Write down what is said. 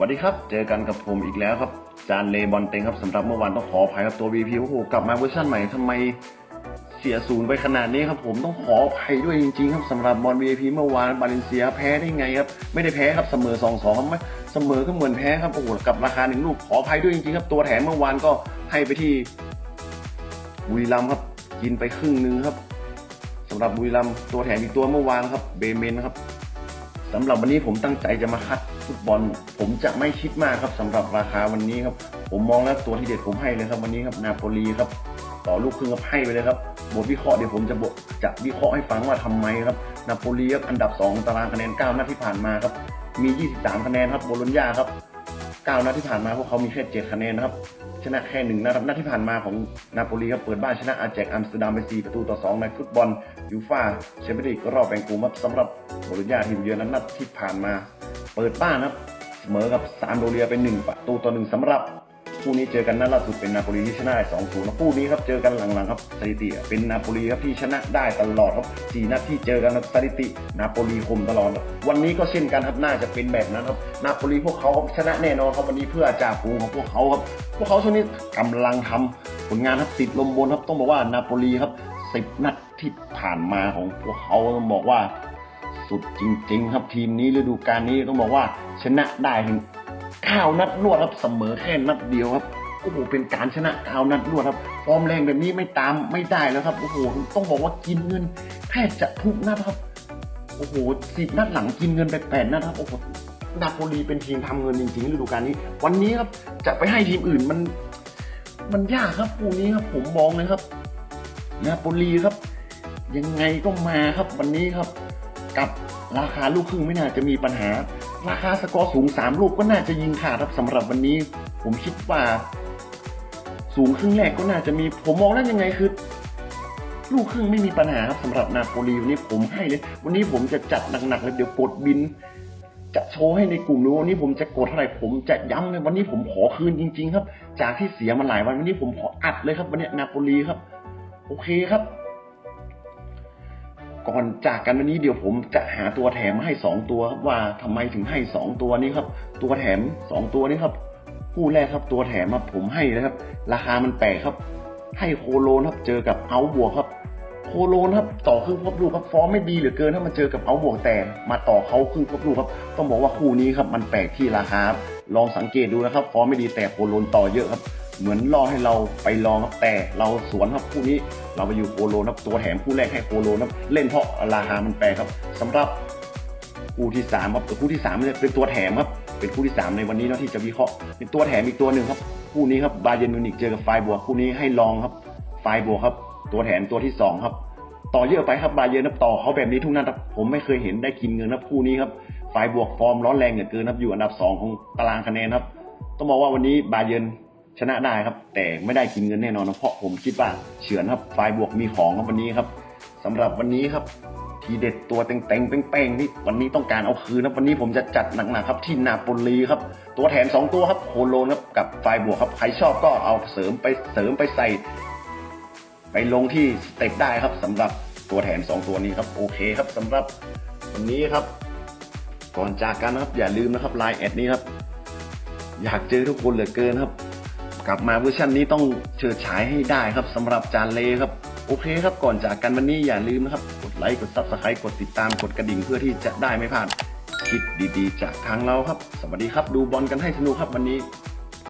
สวัสดีครับ เจอกันกับผมอีกแล้วครับ จานเลบอลเต็งครับสำหรับเมื่อวานต้องขออภัยครับตัว VP โอ้โหกลับมาเวอร์ชันใหม่ทำไมเสียศูนย์ไปขนาดนี้ครับผมต้องขออภัยด้วยจริงๆครับสำหรับบอล VIP เมื่อวานบาเลนเซียแพ้ได้ไงครับไม่ได้แพ้ครับเสมอ 2 2ครับไม่เสมอก็เหมือนแพ้ครับโอ้โหกับราคาหนึ่งลูกขออภัยด้วยจริงๆครับตัวแถมเมื่อวานก็ให้ไปที่บุรีรัมย์ครับกินไปครึ่งนึงครับสำหรับบุรีรัมย์ตัวแถมอีกตัวเมื่อวานครับเบเมนครับ สำหรับวันนี้ผมตั้งใจจะมาคัดฟุตบอล ผมจะไม่คิดมากครับสำหรับราคาวันนี้ครับ ผมมองแล้วตัวที่เด็ดผมให้เลยครับ วันนี้ครับนาโปลีครับ ต่อลูกครึ่งครับให้ไปเลยครับบทวิเคราะห์เดี๋ยวผมจะบทจะวิเคราะห์ให้ฟังว่าทำไมครับนาโปลีครับอันดับ 2 ตารางคะแนน9นัดที่ผ่านมาครับมี 23 คะแนนครับโบโลญญาครับ 9นัดที่ผ่านมาพวกเขามีแค่7คะแนนนะครับ ชนะแค่หนึ่งนัดครับนัดที่ผ่านมาของนาโปลีครับเปิดบ้านชนะอาแจกอัมสเตอร์ดัมไป4ประตูต่อ 2 ในฟุตบอลยูฟ่าแชมเปี้ยนลีกรอบแบ่งกลุ่มครับสำหรับโบลญญาทีมเยือนนั้นนัดที่ผ่านมา เปิดบ้านครับเสมอกับซานโดเรียเป็น1ประตูต่อ1สำหรับ คู่นี้เจอกันนัดล่าสุดเป็นนาโปลีที่ชนะได้2 0แล้วคู่นี้ครับเจอกันหลังๆครับสถิติเป็นนาโปลีครับที่ชนะได้ตลอดครับ4นัดที่เจอกันสถิตินาโปลีคมตลอด วันนี้ก็เช่นกันครับน่าจะเป็นแบบนั้นครับนาโปลีพวกเขาครับชนะแน่นอนครับวันนี้เพื่อจ่าฝูงของพวกเขาครับพวกเขาช่วงนี้กำลังทำผลงานครับติดลมบนครับต้องบอกว่านาโปลีครับ10นัดที่ผ่านมาของพวกเขาต้องบอกว่าสุดจริง ๆ ครับทีมนี้ฤดูกาลนี้ต้องบอกว่าชนะได้ถึง ก้านัดรวดครับเสมอแค่นัดเดียวครับโอ้โหเป็นการชนะเก้านัดรวดครับฟอร์มแรงแบบนี้ไม่ตามไม่ได้แล้วครับโอ้โหต้องบอกว่ากินเงินแทบจะทุกนัดครับโอ้โหสิบนัดหลังกินเงินไปแปดนัดครับโอ้โหนาโปลีเป็นทีมทำเงินจริงๆฤดูกาลนี้ วันนี้ครับจะไปให้ทีมอื่นมัน มันยากครับคู่นี้ครับ ผมมองเลยครับนาโปลีครับ ยังไงก็มาครับวันนี้ครับ กับ ราคาลูกครึ่งไม่น่าจะมีปัญหา ราคาสกอร์สูงสามลูกก็น่าจะยิงขาดครับสำหรับวันนี้ ผมคิดว่า สูงครึ่งแรกก็น่าจะมี ผมมองแล้วยังไงคือ ลูกครึ่งไม่มีปัญหาครับสำหรับนาโปลีวันนี้ผมให้เลย วันนี้ผมจะจัดหนักๆเลยเดี๋ยวกดบิน จะโชว์ให้ในกลุ่มดูวันนี้ผมจะกดเท่าไหร่ผมจะย้ำเลยวันนี้ผมขอคืนจริง ๆ ครับ จากที่เสียมาหลายวันวันนี้ผมขออัดเลยครับ วันนี้นาโปลีครับ โอเคครับ ก่อนจากกันวันนี้เดี๋ยวผมจะหาตัวแถมมาให้สองตัวครับว่าทำไมถึงให้สองตัวนี้ครับ ตัวแถมสองตัวนี้ครับคู่แรกครับตัวแถมครับผมให้นะครับ ราคามันแปลกครับ ให้โคโลนครับเจอกับเอาบวกครับโคโลนครับต่อครึ่งครบลูกครับฟอร์มไม่ดีเหลือเกินถ้ามันเจอกับเอาบวกแต่มาต่อเขาครึ่งครบลูกครับ ต้องบอกว่าคู่นี้ครับมันแปลกที่ราคาครับลองสังเกตดูนะครับ ฟอร์มไม่ดีแต่โคโลนต่อเยอะครับ เหมือนล่อให้เราไปลองครับแต่เราสวนครับคู่นี้เราไปอยู่โคโลนครับตัวแถมคู่แรกให้โคโลนครับเล่นเพราะราคามันแปลครับสำหรับคู่ที่สามครับคู่ที่สามเนี่ยเป็นตัวแถมครับเป็นคู่ที่สามในวันนี้เนาะที่จะวิเคราะห์เป็นตัวแถมอีกตัวหนึ่งครับคู่นี้ครับบาเยนมิวนิกเจอกับไฟบวกคู่นี้ให้ลองครับ ไฟบวกครับ ตัวแถมตัวที่สองครับ ต่อเยอะไปครับบาเยร์นครับต่อเขาแบบนี้ทุกนัดครับผมไม่เคยเห็นได้กินเงินครับคู่นี้ครับไฟบวกฟอร์มร้อนแรงเหลือเกินครับอยู่อันดับสองของตารางคะแนนครับต้องบอกว่าวันนี้บาเยน ชนะได้ครับ แต่ไม่ได้กินเงินแน่นอนนะเพราะผมคิดว่าเฉือนครับไฟบวกมีของครับวันนี้ครับสำหรับวันนี้ครับ ทีเด็ดตัวเต็งๆเป้งๆนี่วันนี้ต้องการเอาคืนนะวันนี้ผมจะจัดหนักๆครับที่นาโปลีครับตัวแถมสองตัวครับโคโลนครับกับไฟบวกครับใครชอบก็เอาเสริมไปเสริมไปใส่ ไปลงที่สเต็ปได้ครับสำหรับตัวแถมสองตัวนี้ครับโอเคครับสำหรับวันนี้ครับ ก่อนจากกันนะครับอย่าลืมนะครับไลน์แอดนี้ครับอยากเจอทุกคนเหลือเกินครับ กลับมาเวอร์ชันนี้ต้องเฉิดฉายให้ได้ครับสำหรับจานเลครับโอเคครับก่อนจากกันวันนี้อย่าลืมนะครับ กดไลค์กดซับสไครต์กดติดตามกดกระดิ่งเพื่อที่จะได้ไม่พลาดคลิปดีๆ จากทางเราครับ สวัสดีครับ ดูบอลกันให้สนุกครับวันนี้